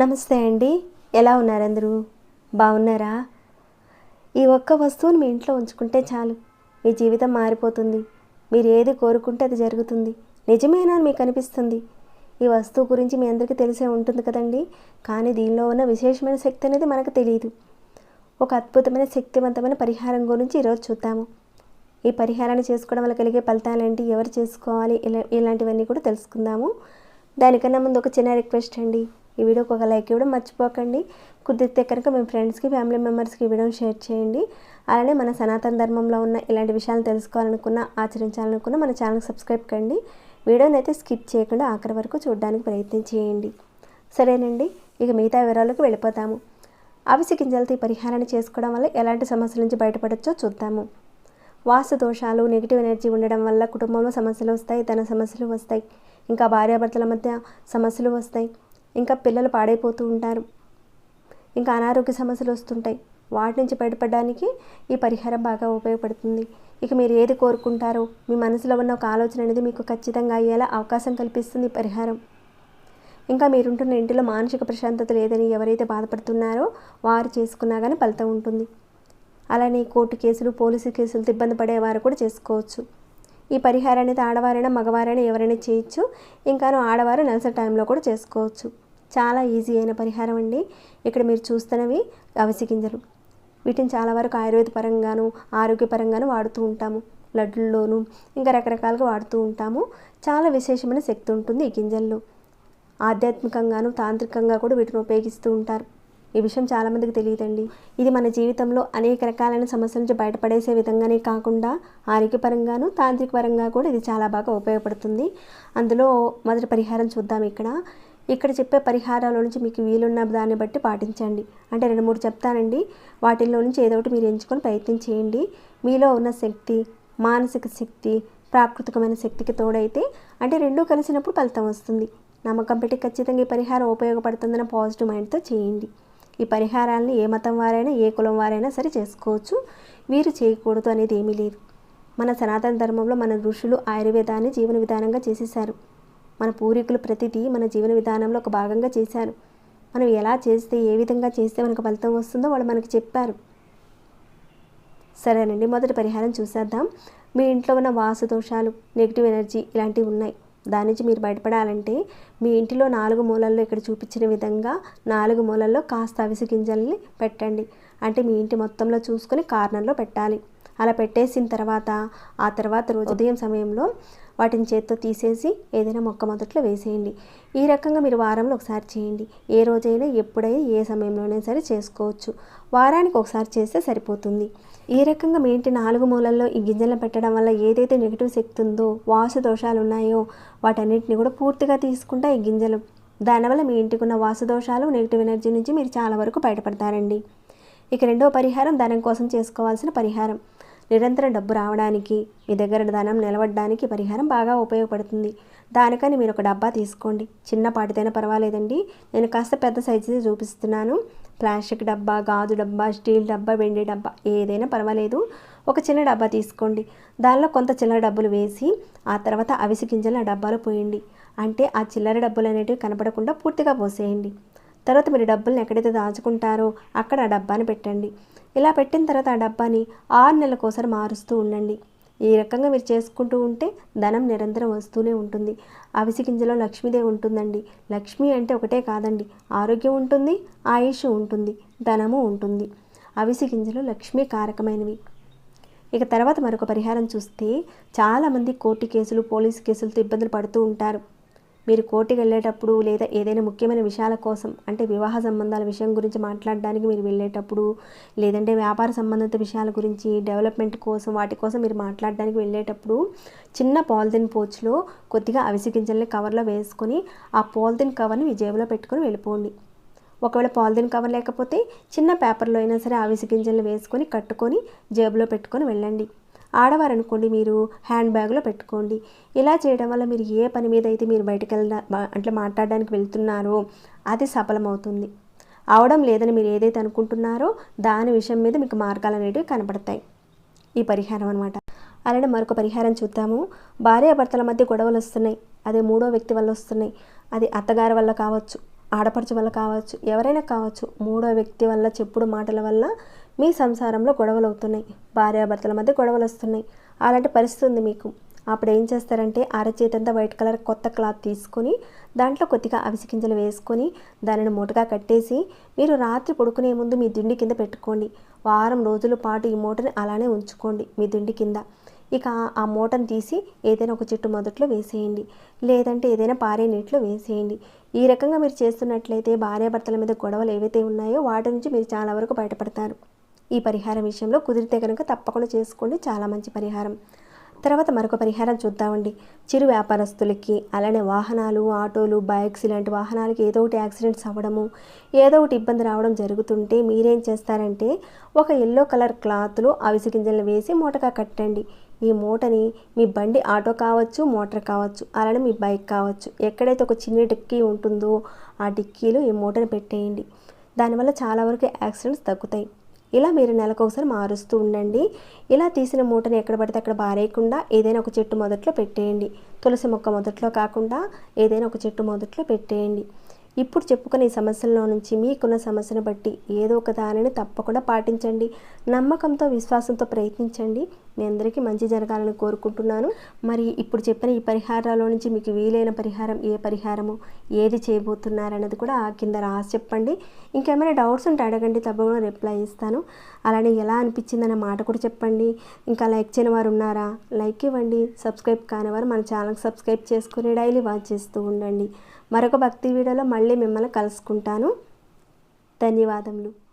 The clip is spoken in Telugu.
నమస్తే అండి. ఎలా ఉన్నారు అందరూ? బాగున్నారా? ఈ ఒక్క వస్తువుని మీ ఇంట్లో ఉంచుకుంటే చాలు. మీ జీవితం మారిపోతుంది. మీరు ఏది కోరుకుంటే అది జరుగుతుంది. నిజమేనా మీకు అనిపిస్తుంది. ఈ వస్తువు గురించి మీ అందరికీ తెలిసే ఉంటుంది కదండి. కానీ దీనిలో ఉన్న విశేషమైన శక్తి అనేది మనకు తెలియదు ఒక అద్భుతమైన శక్తివంతమైన పరిహారం గురించి ఈరోజు చూద్దాము. ఈ పరిహారాన్ని చేసుకోవడం వల్ల కలిగే ఫలితాలేంటి ఎవరు చేసుకోవాలి? ఇలా ఇలాంటివన్నీ కూడా తెలుసుకుందాము. దానికన్నా ముందు ఒక చిన్న రిక్వెస్ట్ అండి. ఈ వీడియోకి ఒక లైక్ ఇవ్వడం మర్చిపోకండి. కుదిరితే కనుక మీ ఫ్రెండ్స్కి ఫ్యామిలీ మెంబర్స్కి ఈ వీడియోని షేర్ చేయండి. అలానే మన సనాతన ధర్మంలో ఉన్న ఇలాంటి విషయాలు తెలుసుకోవాలనుకున్న ఆచరించాలనుకున్న మన ఛానల్కి సబ్స్క్రైబ్ కండి. వీడియోని అయితే స్కిప్ చేయకుండా ఆఖరి వరకు చూడడానికి ప్రయత్నం చేయండి. సరేనండి ఇక మిగతా వివరాలకు వెళ్ళిపోతాము. అవిసి గింజలతో ఈ పరిహారాన్ని చేసుకోవడం వల్ల ఎలాంటి సమస్యల నుంచి బయటపడచ్చో చూద్దాము. వాస్తు దోషాలు నెగిటివ్ ఎనర్జీ ఉండడం వల్ల కుటుంబంలో సమస్యలు వస్తాయి ధన సమస్యలు వస్తాయి ఇంకా భార్యాభర్తల మధ్య సమస్యలు వస్తాయి. ఇంకా పిల్లలు పాడైపోతూ ఉంటారు. ఇంకా అనారోగ్య సమస్యలు వస్తుంటాయి. వాటి నుంచి బయటపడడానికి ఈ పరిహారం బాగా ఉపయోగపడుతుంది. ఇక మీరు ఏది కోరుకుంటారో మీ మనసులో ఉన్న ఒక ఆలోచన అనేది మీకు ఖచ్చితంగా అయ్యేలా అవకాశం కల్పిస్తుంది పరిహారం. ఇంకా మీరుంటున్న ఇంటిలో మానసిక ప్రశాంతత లేదని ఎవరైతే బాధపడుతున్నారో వారు చేసుకున్నా కానీ ఫలితం ఉంటుంది. అలానే కోర్టు కేసులు పోలీసు కేసులతో ఇబ్బంది పడేవారు కూడా చేసుకోవచ్చు. ఈ పరిహారాన్ని ఆడవారైనా మగవారైనా ఎవరైనా చేయొచ్చు. ఇంకాను ఆడవారు నెలసరి టైంలో కూడా చేసుకోవచ్చు. చాలా ఈజీ అయిన పరిహారం అండి. ఇక్కడ మీరు చూస్తున్నవి అవిసి గింజలు. వీటిని చాలా వరకు ఆయుర్వేద పరంగాను ఆరోగ్యపరంగాను వాడుతూ ఉంటాము. లడ్డుల్లోనూ ఇంకా రకరకాలుగా వాడుతూ ఉంటాము. చాలా విశేషమైన శక్తి ఉంటుంది ఈ గింజల్లో. ఆధ్యాత్మికంగాను తాంత్రికంగా కూడా వీటిని ఉపయోగిస్తూ ఉంటారు. ఈ విషయం చాలామందికి తెలియదండి. ఇది మన జీవితంలో అనేక రకాలైన సమస్యల నుంచి బయటపడేసే విధంగానే కాకుండా ఆరోగ్యపరంగాను తాంత్రిక పరంగా కూడా ఇది చాలా బాగా ఉపయోగపడుతుంది. అందులో మొదటి పరిహారం చూద్దాం ఇక్కడ. ఇక్కడ చెప్పే పరిహారాల నుంచి మీకు వీలున్న దాన్ని బట్టి పాటించండి. అంటే రెండు మూడు చెప్తానండి. వాటిల్లో నుంచి ఏదో ఒకటి మీరు ఎంచుకొని ప్రయత్నం చేయండి. మీలో ఉన్న శక్తి మానసిక శక్తి ప్రాకృతికమైన శక్తికి తోడైతే అంటే రెండూ కలిసినప్పుడు ఫలితం వస్తుంది. నమ్మకం పెట్టి ఖచ్చితంగా ఈ పరిహారం ఉపయోగపడుతుందన్న పాజిటివ్ మైండ్తో చేయండి. ఈ పరిహారాలని ఏ మతం వారైనా ఏ కులం వారైనా సరే చేసుకోవచ్చు. వీరు చేయకూడదు అనేది ఏమీ లేదు. మన సనాతన ధర్మంలో మన ఋషులు ఆయుర్వేదాన్ని జీవన విధానంగా చేసేసారు మన పూర్వీకులు ప్రతిదీ మన జీవన విధానంలో ఒక భాగంగా చేశారు. మనం ఎలా చేస్తే ఏ విధంగా చేస్తే మనకు ఫలితం వస్తుందో వాళ్ళు మనకు చెప్పారు. సరేనండి మొదటి పరిహారం చూసేద్దాం. మీ ఇంట్లో ఉన్న వాసు దోషాలు నెగిటివ్ ఎనర్జీ ఇలాంటివి ఉన్నాయి. దాని నుంచి మీరు బయటపడాలంటే మీ ఇంటిలో నాలుగు మూలల్లో ఇక్కడ చూపించిన విధంగా నాలుగు మూలల్లో కాస్త అవిసి గింజల్ని పెట్టండి. అంటే మీ ఇంటి మొత్తంలో చూసుకొని కార్నర్లో పెట్టాలి. అలా పెట్టేసిన తర్వాత ఆ తర్వాత రోజు ఉదయం సమయంలో వాటిని చేత్తో తీసేసి ఏదైనా మొక్క మొదట్లో వేసేయండి. ఈ రకంగా మీరు వారంలో ఒకసారి చేయండి. ఏ రోజైనా ఎప్పుడైనా ఏ సమయంలోనైనా సరే చేసుకోవచ్చు. వారానికి ఒకసారి చేస్తే సరిపోతుంది. ఈ రకంగా మీ ఇంటి నాలుగు మూలల్లో ఈ గింజలను పెట్టడం వల్ల ఏదైతే నెగిటివ్ శక్తి ఉందో వాసు దోషాలు ఉన్నాయో వాటన్నిటిని కూడా పూర్తిగా తీసుకుంటా ఈ గింజలు. దానివల్ల మీ ఇంటికి ఉన్న వాసు దోషాలు నెగిటివ్ ఎనర్జీ నుంచి మీరు చాలా వరకు బయటపడతారండి. ఇక రెండో పరిహారం ధనం కోసం చేసుకోవాల్సిన పరిహారం. నిరంతరం డబ్బు రావడానికి మీ దగ్గర ధనం నిలబడడానికి పరిహారం బాగా ఉపయోగపడుతుంది. దానికని మీరు ఒక డబ్బా తీసుకోండి. చిన్నపాటిదైనా పర్వాలేదండి. నేను కాస్త పెద్ద సైజు చూపిస్తున్నాను. ప్లాస్టిక్ డబ్బా గాజు డబ్బా స్టీల్ డబ్బా వెండి డబ్బా ఏదైనా పర్వాలేదు. ఒక చిన్న డబ్బా తీసుకోండి. దానిలో కొంత చిల్లర డబ్బులు వేసి ఆ తర్వాత అవిసి గింజలు ఆ డబ్బాలో పోయండి. అంటే ఆ చిల్లర డబ్బులు అనేటివి కనపడకుండా పూర్తిగా పోసేయండి. తర్వాత మీరు డబ్బులను ఎక్కడైతే దాచుకుంటారో అక్కడ ఆ డబ్బాని పెట్టండి. ఇలా పెట్టిన తర్వాత ఆ డబ్బాని ఆరు నెలలకోసారి మారుస్తూ ఉండండి. ఈ రకంగా మీరు చేసుకుంటూ ఉంటే ధనం నిరంతరం వస్తూనే ఉంటుంది. అవిసి గింజలో లక్ష్మీదేవి ఉంటుందండి. లక్ష్మి అంటే ఒకటే కాదండి. ఆరోగ్యం ఉంటుంది ఆయుష్ ఉంటుంది ధనము ఉంటుంది. అవిసి గింజలు లక్ష్మీ కారకమైనవి. ఇక తర్వాత మరొక పరిహారం చూస్తే చాలామంది కోర్టు కేసులు పోలీసు కేసులతో ఇబ్బందులు పడుతూ ఉంటారు. మీరు కోర్టుకి వెళ్ళేటప్పుడు లేదా ఏదైనా ముఖ్యమైన విషయాల కోసం అంటే వివాహ సంబంధాల విషయం గురించి మాట్లాడడానికి మీరు వెళ్ళేటప్పుడు లేదంటే వ్యాపార సంబంధిత విషయాల గురించి డెవలప్మెంట్ కోసం వాటి కోసం మీరు మాట్లాడడానికి వెళ్ళేటప్పుడు చిన్న పాలిథిన్ పోచ్లో కొద్దిగా అవిసి గింజల్ని కవర్లో వేసుకొని ఆ పాలిథిన్ కవర్ని మీ జేబులో పెట్టుకొని వెళ్ళిపోండి. ఒకవేళ పాలిథిన్ కవర్ లేకపోతే చిన్న పేపర్లో అయినా సరే అవిసి గింజల్ని వేసుకొని కట్టుకొని జేబులో పెట్టుకొని వెళ్ళండి. ఆడవారు అనుకోండి మీరు హ్యాండ్ బ్యాగ్లో పెట్టుకోండి. ఇలా చేయడం వల్ల మీరు ఏ పని మీద అయితే మీరు బయటకు వెళ్ళ అంటే మాట్లాడడానికి వెళ్తున్నారో అది సఫలమవుతుంది. అవడం లేదని మీరు ఏదైతే అనుకుంటున్నారో దాని విషయం మీద మీకు మార్గాలు అనేటివి కనపడతాయి. ఈ పరిహారం అనమాట అలానే మరొక పరిహారం చూద్దాము. భార్యాభర్తల మధ్య గొడవలు వస్తున్నాయి. అదే మూడో వ్యక్తి వల్ల వస్తున్నాయి. అది అత్తగారి వల్ల కావచ్చు ఆడపడుచు వల్ల కావచ్చు ఎవరైనా కావచ్చు. మూడో వ్యక్తి వల్ల చెప్పుడు మాటల వల్ల మీ సంసారంలో గొడవలు అవుతున్నాయి భార్యాభర్తల మధ్య గొడవలు వస్తున్నాయి అలాంటి పరిస్థితి ఉంది మీకు. అప్పుడు ఏం చేస్తారంటే అరచేతంతా వైట్ కలర్ కొత్త క్లాత్ తీసుకొని దాంట్లో కొద్దిగా అవిసికింజలు వేసుకొని దానిని మూటగా కట్టేసి మీరు రాత్రి పడుకునే ముందు మీ దిండి కింద పెట్టుకోండి. వారం రోజుల పాటు ఈ మూటని అలానే ఉంచుకోండి మీ దిండి కింద. ఇక ఆ మూటను తీసి ఏదైనా ఒక చెట్టు మొదట్లో వేసేయండి. లేదంటే ఏదైనా పారే నీటిలో వేసేయండి. ఈ రకంగా మీరు చేస్తున్నట్లయితే భార్యాభర్తల మీద గొడవలు ఏవైతే ఉన్నాయో వాటి నుంచి మీరు చాలా వరకు బయటపడతారు. ఈ పరిహారం విషయంలో కుదిరితే కనుక తప్పకుండా చేసుకోండి. చాలా మంచి పరిహారం. తర్వాత మరొక పరిహారం చూద్దామండి. చిరు వ్యాపారస్తులకి అలానే వాహనాలు ఆటోలు బైక్స్ ఇలాంటి వాహనాలకి ఏదో ఒకటి యాక్సిడెంట్స్ అవ్వడము ఏదో ఒకటి ఇబ్బంది రావడం జరుగుతుంటే మీరేం చేస్తారంటే ఒక ఎల్లో కలర్ క్లాత్లో అవిసి గింజలను వేసి మూటగా కట్టండి. ఈ మూటని మీ బండి ఆటో కావచ్చు మోటార్ కావచ్చు అలానే మీ బైక్ కావచ్చు ఎక్కడైతే ఒక చిన్న డిక్కీ ఉంటుందో ఆ డిక్కీలో ఈ మూటను పెట్టేయండి. దానివల్ల చాలా వరకు యాక్సిడెంట్స్ తగ్గుతాయి. ఇలా మీరు నెలకు ఒకసారి మారుస్తూ ఉండండి. ఇలా తీసిన మూటని ఎక్కడ పడితే అక్కడ బారేయకుండా ఏదైనా ఒక చెట్టు మొదట్లో పెట్టేయండి. తులసి మొక్క మొదట్లో కాకుండా ఏదైనా ఒక చెట్టు మొదట్లో పెట్టేయండి. ఇప్పుడు చెప్పుకునే ఈ సమస్యల్లో నుంచి మీకున్న సమస్యను బట్టి ఏదో ఒక దానిని తప్పకుండా పాటించండి. నమ్మకంతో విశ్వాసంతో ప్రయత్నించండి. మీ అందరికీ మంచి జరగాలని కోరుకుంటున్నాను. మరి ఇప్పుడు చెప్పిన ఈ పరిహారాల నుంచి మీకు వీలైన పరిహారం ఏ పరిహారము? ఏది చేయబోతున్నారనేది కూడా కింద రాసి చెప్పండి. ఇంకేమైనా డౌట్స్ ఉంటే అడగండి తప్పకుండా రిప్లై ఇస్తాను అలానే ఎలా అనిపించిందన్న మాట కూడా చెప్పండి. ఇంకా లైక్ చేయని వారు ఉన్నారా? లైక్ ఇవ్వండి. సబ్స్క్రైబ్ కాని వారు మన ఛానల్కి సబ్స్క్రైబ్ చేసుకుని డైలీ వాచ్ చేస్తూ ఉండండి. మరొక భక్తి వీడియోలో మళ్ళీ మిమ్మల్ని కలుసుకుంటాను. ధన్యవాదములు.